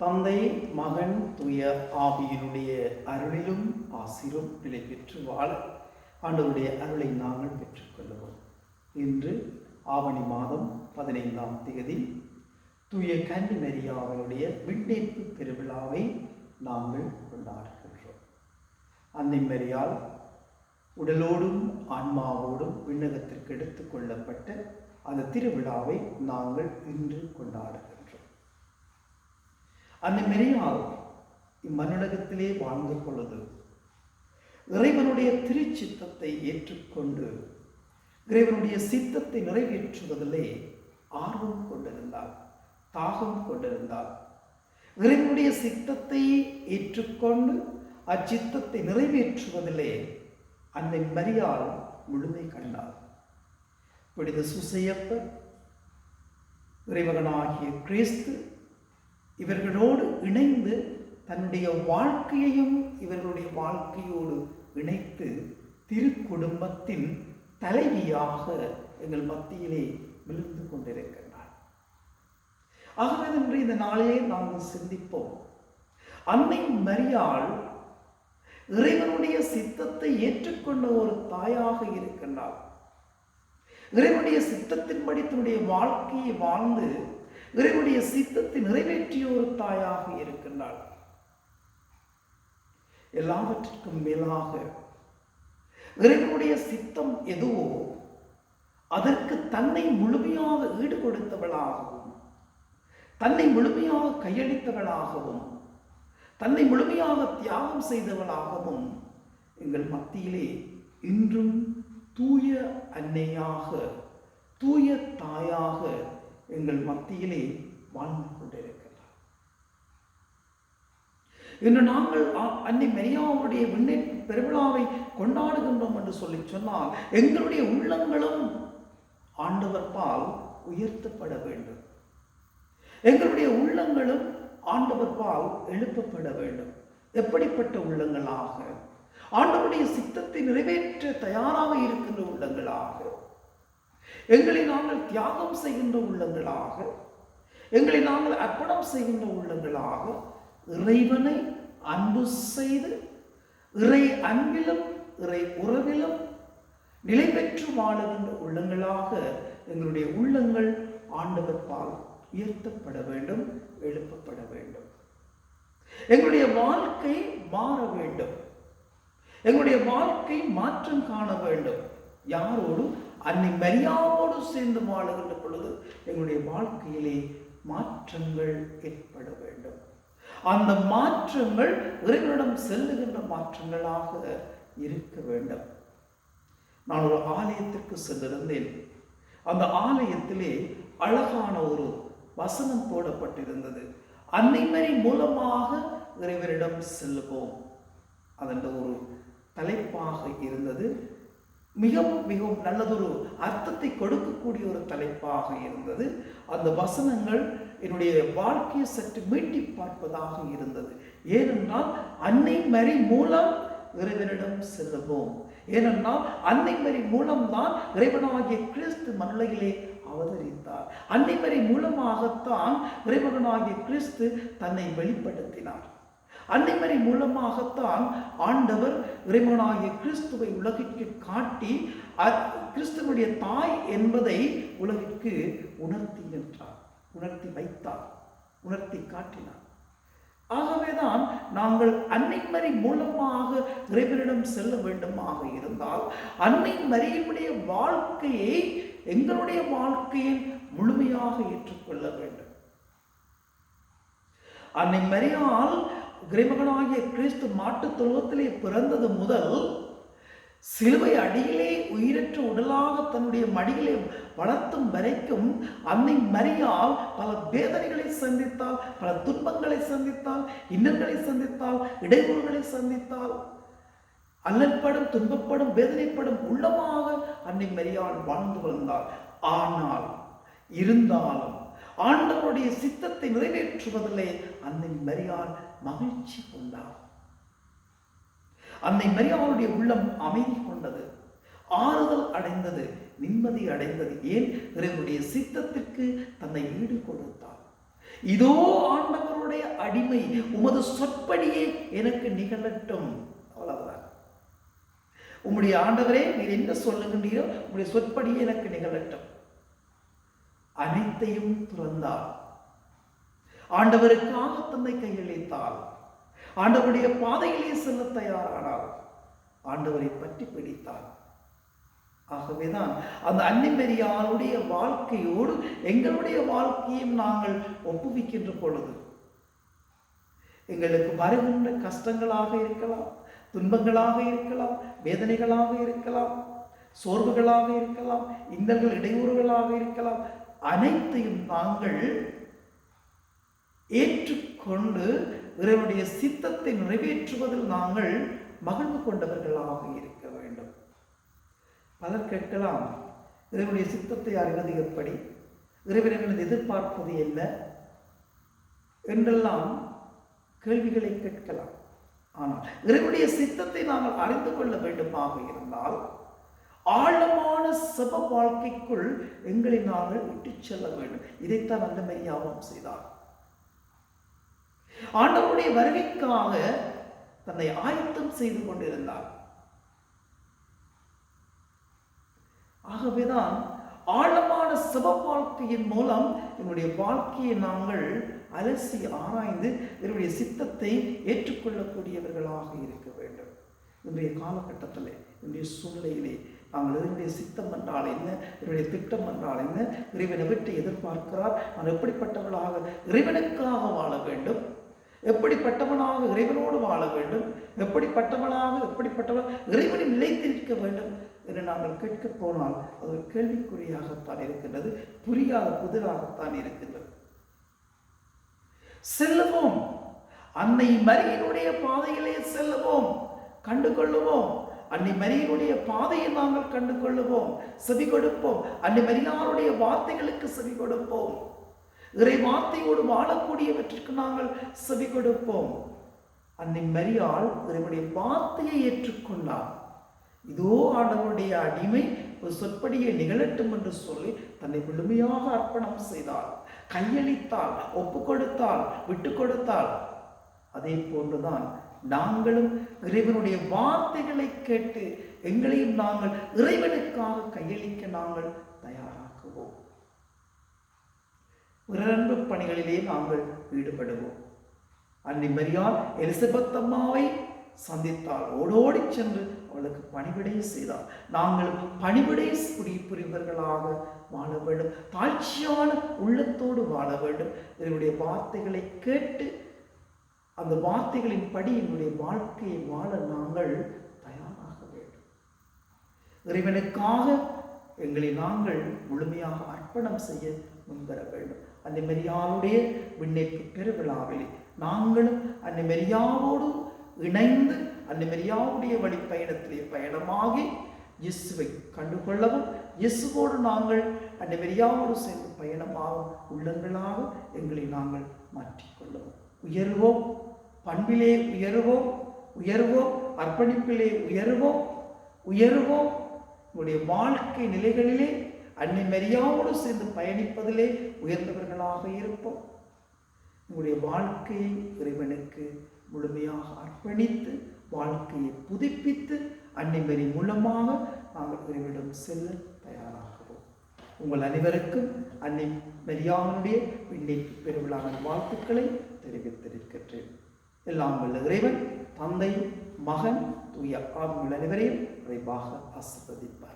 தந்தை மகன் தூய ஆவியினுடைய அருளிலும் ஆசிரும் நிலை பெற்று வாழ. ஆண்டவருடைய அருளை நாங்கள் பெற்றுக்கொள்வோம் இன்று ஆவணி மாதம் பதினைந்தாம் தேதி தூய கன்னி மரியாவனுடைய விண்ணேற்பு பெருவிழாவை நாங்கள் கொண்டாடுகின்றோம். அன்னை மரியால் உடலோடும் ஆன்மாவோடும் விண்ணகத்திற்கு எடுத்துக் கொள்ளப்பட்ட அந்த திருவிழாவை நாங்கள் இன்று கொண்டாடுகிறோம். அந்த மெரியால் இம்மண்ணுலகத்திலே வாழ்ந்து பொழுது இறைவனுடைய திருச்சித்தத்தை ஏற்றுக்கொண்டு இறைவனுடைய சித்தத்தை நிறைவேற்றுவதிலே ஆர்வம் கொண்டிருந்தார் தாகம் கொண்டிருந்தார் இறைவனுடைய சித்தத்தை ஏற்றுக்கொண்டு அச்சித்தத்தை நிறைவேற்றுவதிலே அன்னை மரியாள் முழுமை கண்டார். புனித சுசையப்பர் இறைவகனாகிய கிறிஸ்து இவர்களோடு இணைந்து தன்னுடைய வாழ்க்கையையும் இவர்களுடைய வாழ்க்கையோடு இணைத்து திருக்குடும்பத்தின் தலைவியாக எங்கள் மத்தியிலே விழுந்து கொண்டிருக்கின்றார். ஆகவே என்று இந்த நாளிலே நாங்கள் சிந்திப்போம். அன்னை மரியாள் இறைவனுடைய சித்தத்தை ஏற்றுக்கொண்ட ஒரு தாயாக இருக்கின்றார் இறைவனுடைய சித்தத்தின்படி தன்னுடைய வாழ்க்கையை வாழ்ந்து இறைவனுடைய சித்தத்தை நிறைவேற்றிய ஒரு தாயாக இருக்கின்றாள். எல்லாவற்றிற்கும் மேலாக இறைவனுடைய சித்தம் எதுவோ அதற்கு தன்னை முழுமையாக ஈடு கொடுத்தவளாகவும் தன்னை முழுமையாக கையளித்தவளாகவும் தன்னை முழுமையாக தியாகம் செய்தவளாகவும் எங்கள் மத்தியிலே இன்றும் தூய அன்னையாக தூய தாயாக எங்கள் மத்தியிலே வாழ்ந்து கொண்டிருக்கிறார். இன்று நாங்கள் அன்னை மெரியாவுடைய விண்ணேற்பு பெருவிழாவை கொண்டாடுகின்றோம் என்று சொல்லி சொன்னால் எங்களுடைய உள்ளங்களும் ஆண்டவர்பால் உயர்த்தப்பட வேண்டும். எங்களுடைய உள்ளங்களும் ஆண்டவர்பால் எழுப்பப்பட வேண்டும். எப்படிப்பட்ட உள்ளங்களாக? ஆண்டவருடைய சித்தத்தை நிறைவேற்ற தயாராக இருக்கின்ற உள்ளங்களாக? எங்களை நாங்கள் தியாகம் செய்கின்ற உள்ளங்களாக எங்களை நாங்கள் அர்ப்பணம் செய்கின்ற உள்ளங்களாக இறைவனை அன்பு செய்து இறை அன்பிலும் இறை உறவிலும் நிலை பெற்று வாழுகின்ற உள்ளங்களாக எங்களுடைய உள்ளங்கள் ஆண்டவர் பால் உயர்த்தப்பட வேண்டும் எழுப்பப்பட வேண்டும். எங்களுடைய வாழ்க்கை மாற வேண்டும். எங்களுடைய வாழ்க்கை மாற்றம் காண வேண்டும். யாரோடும் அன்னை மரியாவோடு சேர்ந்து வாழுகின்ற பொழுது எங்களுடைய வாழ்க்கையிலே மாற்றங்கள் ஏற்பட வேண்டும். அந்த மாற்றங்கள் இறைவனிடம் செல்லுகின்ற மாற்றங்களாக இருக்க வேண்டும். நான் ஒரு ஆலயத்திற்கு சென்றிருந்தேன். அந்த ஆலயத்திலே அழகான ஒரு வசனம் போடப்பட்டிருந்தது. அன்னைமரி மூலமாக இறைவரிடம் செல்லுவோம். அதன் ஒரு தலைப்பாக இருந்தது. மிகவும் மிகவும் நல்லதொரு அர்த்தத்தை கொடுக்கக்கூடிய ஒரு தலைப்பாக இருந்தது. அந்த வசனங்கள் என்னுடைய வாழ்க்கையை சற்று மீட்டி பார்ப்பதாக இருந்தது. ஏனென்றால் அன்னை மறை மூலம் இறைவனிடம் செல்லுவோம். ஏனென்றால் அன்னை மறை மூலம்தான் இறைவனாகிய கிறிஸ்து மண்ணுலகிலே அவதரித்தார். அன்னை மறை மூலமாகத்தான் இறைவனாகிய கிறிஸ்து தன்னை வெளிப்படுத்தினார். அன்னைமறை மூலமாகத்தான் ஆண்டவர் இறைவனாகிய கிறிஸ்துவை உலகிற்கு காட்டி கிறிஸ்துவனுடைய தாய் என்பதை உலகிற்கு உணர்த்தி நின்றார் உணர்த்தி வைத்தார் உணர்த்தி காட்டினார். ஆகவேதான் நாங்கள் அன்னைமறை மூலமாக இறைவனிடம் செல்ல வேண்டுமாக இருந்தால் அன்னை மரியினுடைய வாழ்க்கையை எங்களுடைய வாழ்க்கையின் முழுமையாக ஏற்றுக்கொள்ள வேண்டும். அன்னை மரியால் இறைமகனாகிய கிறிஸ்து மாட்டுத் தொழுவத்திலே பிறந்தது முதல் சிலுவை அடியிலே உயிரற்ற உடலாக தன்னுடைய மடியிலே வளர்த்தும் வரைக்கும் அன்னை மரியால் பல வேதனைகளை சந்தித்தால் பல துன்பங்களை சந்தித்தால் இன்னல்களை சந்தித்தால் இடையூறுகளை சந்தித்தால் அல்லற்படும் துன்பப்படும் வேதனைப்படும் உள்ளமாக அன்னை மரியால் வாழ்ந்து வந்தாள். ஆனால் இருந்தாலும் ஆண்டவருடைய சித்தத்தை நிறைவேற்றுவதிலே அன்னை மரியால் மகிழ்ச்சி கொண்டார் அன்னை அவருடைய உள்ளம் அமைதி கொண்டது. ஆறுதல் அடைந்தது நிம்மதி அடைந்தது. ஏன்? இறைவனுடைய சித்தத்திற்கு தன்னை ஈடு கொடுத்தார். இதோ ஆண்டவருடைய அடிமை உமது சொற்படியே எனக்கு நிகழட்டும். அவ்வளவுதான். உம்முடைய ஆண்டவரே நீர் என்ன சொல்லுகின்றீரோ உம்முடைய சொற்படியே எனக்கு நிகழட்டும். அனைத்தையும் துறந்தார். ஆண்டவருக்காக தன்னை கையளித்தால் ஆண்டவருடைய பாதையிலே செல்ல தயாரானால் ஆண்டவரை பற்றி பிடித்தால். ஆகவேதான் அந்த அன்னிமெரியாருடைய வாழ்க்கையோடு எங்களுடைய வாழ்க்கையும் நாங்கள் ஒப்புவிக்கின்ற பொழுது எங்களுக்கு வருகின்ற கஷ்டங்களாக இருக்கலாம் துன்பங்களாக இருக்கலாம் வேதனைகளாக இருக்கலாம் சோர்வுகளாக இருக்கலாம் இன்னல்கள் இடையூறுகளாக இருக்கலாம் அனைத்தையும் நாங்கள் ஏற்றுக்கொண்டு இறைவனுடைய சித்தத்தை நிறைவேற்றுவதில் நாங்கள் மகிழ்வு கொண்டவர்களாக இருக்க வேண்டும். பலர் கேட்கலாம் இறைவனுடைய சித்தத்தை அறிவது எப்படி? இறைவனிடம் எதிர்பார்ப்பது என்ன? என்றெல்லாம் கேள்விகளை கேட்கலாம். ஆனால் இறைவனுடைய சித்தத்தை நாங்கள் அறிந்து கொள்ள வேண்டுமாக இருந்தால் ஆழமான சப வாழ்க்கைக்குள் எங்களை நாங்கள் விட்டுச் செல்ல வேண்டும். இதைத்தான் அந்த மெய்யாவும் செய்தார். ஆண்டவருடைய வருகைக்காக தன்னை ஆயத்தம் செய்து கொண்டிருந்தார். ஆகவேதான் ஆழமான சிவ வாழ்க்கையின் மூலம் என்னுடைய வாழ்க்கையை நாங்கள் அலசி ஆராய்ந்து என்னுடைய சித்தத்தை ஏற்றுக்கொள்ளக்கூடியவர்களாக இருக்க வேண்டும். இன்றைய காலகட்டத்தில் இன்றைய சூழ்நிலையிலே நாங்கள் இதனுடைய சித்தம் என்றால் என்ன? என்னுடைய திட்டம் என்றால் என்ன? இறைவனை விட்டு எதிர்பார்க்கிறார். நான் எப்படிப்பட்டவர்களாக இறைவனுக்காக வாழ வேண்டும்? எப்படிப்பட்டவனாக இறைவனோடு வாழ வேண்டும்? எப்படிப்பட்டவனாக எப்படிப்பட்டவன் இறைவனில் நிலைத்திருக்க வேண்டும் என்று நாங்கள் கேட்கப் போனால் அது ஒரு கேள்விக்குறியாகத்தான் இருக்கின்றது புரியாத புதிராகத்தான் இருக்கின்றது. செல்லுவோம். அன்னை மரியினுடைய பாதையிலே செல்லுவோம். கண்டு கொள்ளுவோம் அன்னை மரியனுடைய பாதையை நாங்கள் கண்டு கொள்ளுவோம் செவி கொடுப்போம் அன்னை மரியாருடைய வார்த்தைகளுக்கு செவி கொடுப்போம் இறை வார்த்தையோடு வாழக்கூடியவற்றிற்கு நாங்கள் செவி கொடுப்போம். அன்னை மரியாள் இறைவனுடைய வார்த்தையை ஏற்றுக்கொண்டார். இதோ ஆண்டவனுடைய அடிமை ஒரு சொற்படியை நிகழட்டும் என்று சொல்லி தன்னை முழுமையாக அர்ப்பணம் செய்தாள். கையளித்தாள் ஒப்பு கொடுத்தாள் விட்டு கொடுத்தாள். அதே போன்றுதான் நாங்களும் இறைவனுடைய வார்த்தைகளை கேட்டு எங்களையும் நாங்கள் இறைவனுக்காக கையளிக்க நாங்கள் தயாராக்குவோம். பிறன்பு பணிகளிலே நாங்கள் ஈடுபடுவோம். அன்னை மரியாள் எலிசபெத் அம்மாவை சந்தித்தாள். ஓடோடி சென்று அவளுக்கு பணிவிடை செய்தார் நாங்கள் பணிவிடை புரி புரிவர்களாக வாழ வேண்டும். தாழ்ச்சியான உள்ளத்தோடு வாழ வேண்டும். என்னுடைய வார்த்தைகளை கேட்டு அந்த வார்த்தைகளின் படி என்னுடைய வாழ்க்கையை வாழ நாங்கள் தயாராக வேண்டும். இறைவனுக்காக எங்களை நாங்கள் முழுமையாக அர்ப்பணம் செய்ய முன்வர வேண்டும். அன்னை மெரியாளுடைய விண்ணேற்பு பெருவிழாவில். நாங்களும் அன்னை மெரியாவோடு இணைந்து அந்த மெரியாவுடைய வழி பயணத்திலே பயணமாகி இயேசுவை கண்டுகொள்ளவும் இயேசுவோடு நாங்கள் அன்னை மெரியாவோடு சேர்ந்து பயணமாகும் உள்ளங்களாக எங்களை நாங்கள் மாற்றிக்கொள்ளவும். உயர்வோம் பண்பிலே உயர்வோம் உயர்வோம் அர்ப்பணிப்பிலே உயர்வோம் உயர்வோம். உங்களுடைய வாழ்க்கை நிலைகளிலே அன்னை மரியாவோடு சேர்ந்து பயணிப்பதிலே உயர்ந்தவர்களாக இருப்போம். உங்களுடைய வாழ்க்கையை இறைவனுக்கு முழுமையாக அர்ப்பணித்து வாழ்க்கையை புதுப்பித்து அன்னை மெரி மூலமாக நாங்கள் இறைவனிடம் செல்ல தயாராகிறோம். உங்கள் அனைவருக்கும் அன்னை மரியாவனுடைய விண்ணேற்று பெருவிழாவின் வாழ்த்துக்களை தெரிவித்திருக்கின்றேன். எல்லாம் வல்ல இறைவன் தந்தை மகன் தூய ஆண்கள் அனைவரையும் விரைவாக ஆசிர்வதிப்பார்.